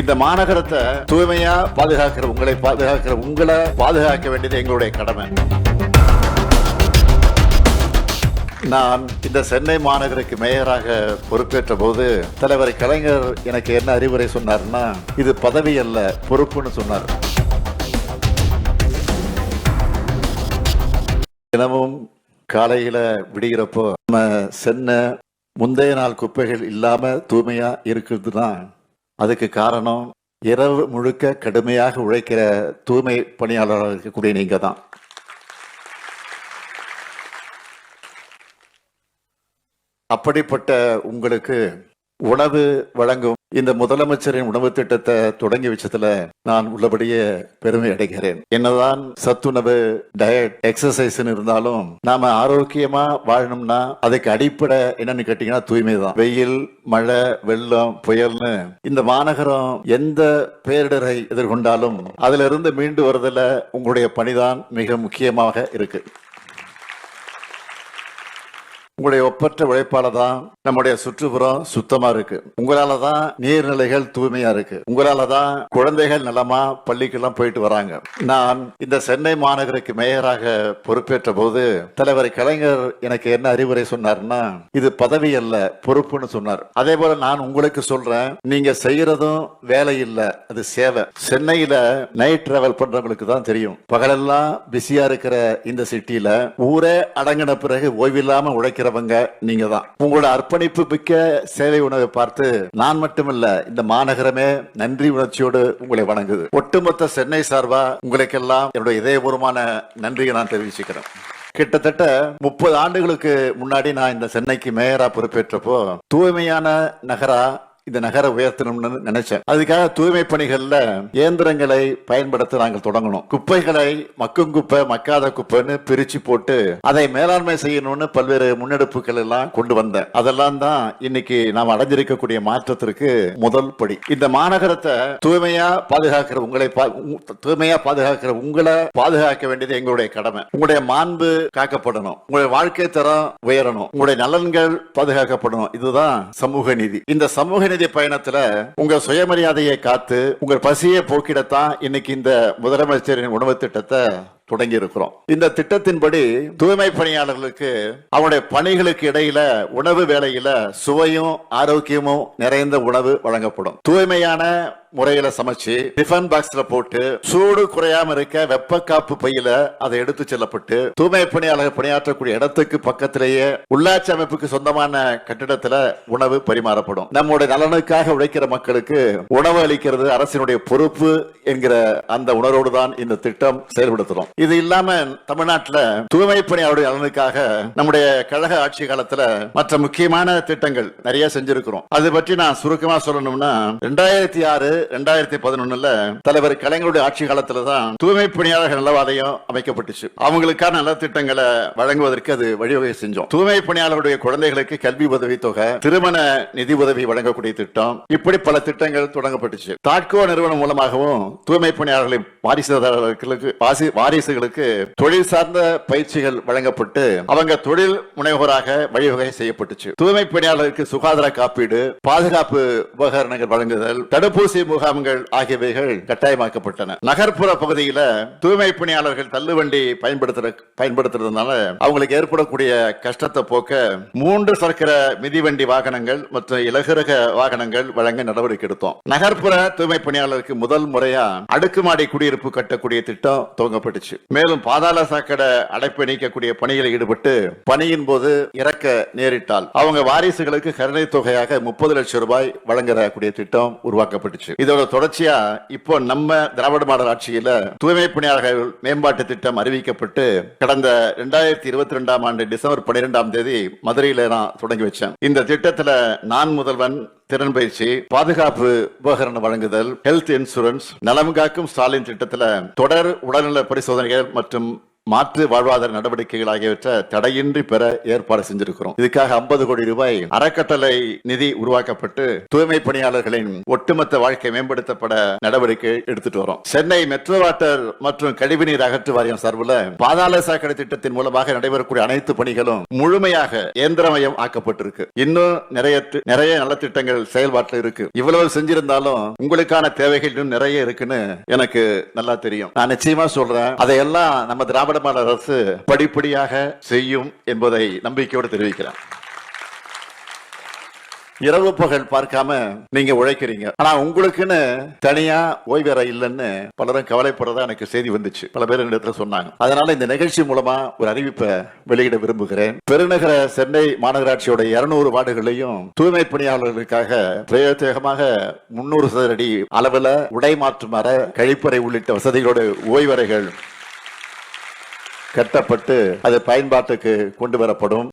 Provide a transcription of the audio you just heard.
இந்த மாநகரத்தை தூய்மையா பாதுகாக்கிற உங்களை பாதுகாக்கிற உங்களை பாதுகாக்க வேண்டியது எங்களுடைய கடமை. நான் இந்த சென்னை மாநகருக்கு மேயராக பொறுப்பேற்ற போது தலைவர் கலைஞர் எனக்கு என்ன அறிவுரை சொன்னார்னா இது பதவி அல்ல பொறுப்புன்னு சொன்னார். தினமும் காலையில விடுகிறப்போ நம்ம சென்னை முந்தைய நாள் குப்பைகள் இல்லாம தூய்மையா இருக்கிறது தான் அதுக்கு காரணம் இரவு முழுக்க கடுமையாக உழைக்கிற தூய்மை பணியாளராக இருக்கக்கூடிய நீங்க தான். அப்படிப்பட்ட உங்களுக்கு உணவு வழங்கும் இந்த முதலமைச்சரின் உணவு திட்டத்தை தொடங்கி வச்சதுல நான் உள்ளபடியே பெருமை அடைகிறேன். என்னதான் சத்துணவு டயட் எக்ஸசைஸ் இருந்தாலும் நாம ஆரோக்கியமா வாழணும்னா அதுக்கு அடிப்படை என்னன்னு கேட்டீங்கன்னா தூய்மை தான் வெயில் மழை வெள்ளம் புயல்னு இந்த மாநகரம் எந்த பேரிடரை எதிர்கொண்டாலும் அதுல இருந்து மீண்டு வருதுல உங்களுடைய பணிதான் மிக முக்கியமாக இருக்கு. உங்களுடைய ஒப்பற்ற உழைப்பால தான் நம்முடைய சுற்றுப்புறம் சுத்தமா இருக்கு. உங்களால தான் நீர்நிலைகள் தூய்மையா இருக்கு. உங்களால தான் குழந்தைகள் நலமா பள்ளிக்கெல்லாம் போயிட்டு வராங்க. நான் இந்த சென்னை மாநகருக்கு மேயராக பொறுப்பேற்ற போது தலைவர் கலைஞர் எனக்கு என்ன அறிவுரை சொன்னார்னா இது பதவி அல்ல பொறுப்புன்னு சொன்னார். அதே போல நான் உங்களுக்கு சொல்றேன் நீங்க செய்யறதும் வேலை இல்ல அது சேவை. சென்னையில நைட் டிராவல் பண்றவங்களுக்கு தான் தெரியும். பகலெல்லாம் பிஸியா இருக்கிற இந்த சிட்டியில ஊரே அடங்கின பிறகு ஓய்வில்லாம செய்யறவங்க நீங்க தான் உங்களோட அர்ப்பணிப்பு மிக்க சேவை உணவை பார்த்து நான் மட்டுமல்ல இந்த மாநகரமே நன்றி உணர்ச்சியோடு உங்களை வணங்குது. ஒட்டுமொத்த சென்னை சார்பா உங்களுக்கெல்லாம் என்னுடைய இதயபூர்வமான நன்றியை நான் தெரிவிச்சுக்கிறேன். கிட்டத்தட்ட முப்பது ஆண்டுகளுக்கு முன்னாடி நான் இந்த சென்னைக்கு மேயரா பொறுப்பேற்றப்போ தூய்மையான நகரா இந்த நகர உயர்த்தணும்னு நினைச்சேன். அதுக்காக தூய்மை பணிகள்ல இயந்திரங்களை பயன்படுத்த நாங்கள் தொடங்கணும். குப்பைகளை மக்கும் குப்பை மக்காத குப்பைன்னு பிரிச்சு போட்டு அதை மேலாண்மை செய்யணும்னு பல்வேறு முன்னெடுப்புகள் எல்லாம் கொண்டு வந்தேன். அதெல்லாம் தான் இன்னைக்கு நாம் அடைஞ்சிருக்கக்கூடிய மாற்றத்திற்கு முதல் படி. இந்த மாநகரத்தை தூய்மையா பாதுகாக்கிற உங்களை பா- உ- தூய்மையா பாதுகாக்கிற உங்களை பாதுகாக்க வேண்டியது எங்களுடைய கடமை. உங்களுடைய மாண்பு காக்கப்படணும். உங்களுடைய வாழ்க்கை தரம் உயரணும். உங்களுடைய நலன்கள் பாதுகாக்கப்படணும். இதுதான் சமூக நீதி. இந்த சமூக நீதி பயணத்துல உங்க சுயமரியாதையை காத்து உங்கள் பசியை போக்கிடத்தான் இன்னைக்கு இந்த முதலமைச்சரின் உணவு திட்டத்தை தொடங்கி இருக்கிறோம் இந்த திட்டத்தின்படி தூய்மை பணியாளர்களுக்கு அவருடைய பணிகளுக்கு இடையில உணவு வேலையில சுவையும் ஆரோக்கியமும் நிறைந்த உணவு வழங்கப்படும். தூய்மையான முறையில சமைச்சு டிஃபன் பாக்ஸ்ல போட்டு சூடு குறையாம இருக்க வெப்ப காப்பு பையில அதை எடுத்து செல்லப்பட்டு தூய்மை பணியாளர்கள் பணியாற்றக்கூடிய இடத்துக்கு பக்கத்திலேயே உள்ளாட்சி அமைப்புக்கு சொந்தமான கட்டிடத்துல உணவு பரிமாறப்படும். நம்முடைய நலனுக்காக உழைக்கிற மக்களுக்கு உணவு அளிக்கிறது அரசினுடைய பொறுப்பு என்கிற அந்த உணர்வோடு தான் இந்த திட்டம் செயல்படுத்துறோம். இது இல்லாம தமிழ்நாட்டுல தூய்மை பணியாளருடைய நலனுக்காக நம்முடைய கழக ஆட்சி காலத்துல மற்ற முக்கியமான திட்டங்கள் நிறைய செஞ்சிருக்கிறோம். அது பற்றி நான் சுருக்கமா சொல்லணும்னா ரெண்டாயிரத்தி ஆறு ரெண்டாயிரத்தி பதினொன்னுல தலைவர் கலைஞருடைய ஆட்சி காலத்துல தான் தூய்மை பணியாளர்கள் நல அமைக்கப்பட்டுச்சு. அவங்களுக்கான நல திட்டங்களை வழங்குவதற்கு அது வழிவகை செஞ்சோம். தூய்மை பணியாளருடைய குழந்தைகளுக்கு கல்வி உதவி தொகை திருமண நிதி உதவி வழங்கக்கூடிய திட்டம் இப்படி பல திட்டங்கள் தொடங்கப்பட்டுச்சு. தாட்கோ நிறுவனம் மூலமாகவும் தூய்மை பணியாளர்களின் வாரிசுதாரர்களுக்கு வாரிசு வாரிசுகளுக்கு தொழில் சார்ந்த பயிற்சிகள் வழங்கப்பட்டு அவங்க தொழில் முனைவோராக வழிவகை செய்யப்பட்டுச்சு. தூய்மை பணியாளருக்கு சுகாதார காப்பீடு பாதுகாப்பு உபகரணங்கள் வழங்குதல் தடுப்பூசி முகாம்கள் ஆகியவைகள் கட்டாயமாக்கப்பட்டன. நகர்ப்புற பகுதியில தூய்மை பணியாளர்கள் தள்ளுவண்டி பயன்படுத்துற பயன்படுத்துறதுனால அவங்களுக்கு ஏற்படக்கூடிய கஷ்டத்தை போக்க மூன்று சக்கர மிதிவண்டி வாகனங்கள் மற்றும் இலகுரக வாகனங்கள் வழங்க நடவடிக்கை எடுத்தோம். நகர்ப்புற தூய்மை பணியாளருக்கு முதல் முறையா அடுக்குமாடி குடியிருப்பு கட்டக்கூடிய திட்டம் துவங்கப்பட்டுச்சு. மேலும் பாதாள சாக்கடை அடைப்பை நீக்கக்கூடிய பணிகளில் ஈடுபட்டு பணியின் போது இறக்க நேரிட்டால் அவங்க வாரிசுகளுக்கு கருணை தொகையாக முப்பது லட்சம் ரூபாய் வழங்கக்கூடிய திட்டம் உருவாக்கப்பட்டுச்சு. இதோட தொடர்ச்சியா இப்போ நம்ம திராவிட மாடல் ஆட்சியில தூய்மை பணியாளர்கள் மேம்பாட்டு திட்டம் அறிவிக்கப்பட்டு கடந்த இரண்டாயிரத்தி இருபத்தி ரெண்டாம் ஆண்டு டிசம்பர் பன்னிரெண்டாம் தேதி மதுரையில நான் தொடங்கி வச்சேன். இந்த திட்டத்துல நான் முதல்வன் திறன் பயிற்சி பாதுகாப்பு உபகரணம் வழங்குதல் ஹெல்த் இன்சூரன்ஸ் நலம் காக்கும் ஸ்டாலின் திட்டத்தில் தொடர் உடல்நல பரிசோதனைகள் மற்றும் மாற்று வாழ்வாதார நடவடிக்கைகள் ஆகியவற்றை தடையின்றி பெற ஏற்பாடு செஞ்சிருக்கிறோம். இதுக்காக 50 கோடி ரூபாய் அறக்கட்டளை நிதி உருவாக்கப்பட்டு தூய்மை பணியாளர்களின் ஒட்டுமொத்த வாழ்க்கை மேம்படுத்தப்பட நடவடிக்கை எடுத்துட்டு வரோம். சென்னை மெட்ரோ வாட்டர் மற்றும் கழிவுநீர் அகற்று வாரியம் சார்பில் பாதாள சாக்கடை திட்டத்தின் மூலமாக நடைபெறக்கூடிய அனைத்து பணிகளும் முழுமையாக இயந்திரமயம் ஆக்கப்பட்டிருக்கு. இன்னும் நிறைய நிறைய நல்ல திட்டங்கள் செயல்பாட்டில் இருக்கு. இவ்வளவு செஞ்சிருந்தாலும் உங்களுக்கான தேவைகள் இன்னும் நிறைய இருக்குன்னு எனக்கு நல்லா தெரியும். நான் நிச்சயமா சொல்றேன். அதையெல்லாம் நம்ம திராவிட மாடல் அரசு படிப்படியாக செய்யும் என்பதை நம்பிக்கையோடு தெரிவிக்கிறேன். இரவு பகல் பார்க்காம நீங்க உழைக்கிறீங்க. ஆனா உங்களுக்குன்னு தனியா ஓய்வேற இல்லைன்னு பலரும் கவலைப்படுறதா எனக்கு செய்தி வந்துச்சு. பல பேர் இடத்துல சொன்னாங்க. அதனால இந்த நிகழ்ச்சி மூலமா ஒரு அறிவிப்பை வெளியிட விரும்புகிறேன். பெருநகர சென்னை மாநகராட்சியோட இருநூறு வார்டுகளையும் தூய்மை பணியாளர்களுக்காக பிரத்யேகமாக முன்னூறு சதுர அடி அளவுல உடை மாற்றும் அறை கழிப்பறை உள்ளிட்ட வசதிகளோட ஓய்வறைகள் கட்டப்பட்டு அது பயன்பாட்டுக்கு கொண்டு வரப்படும்.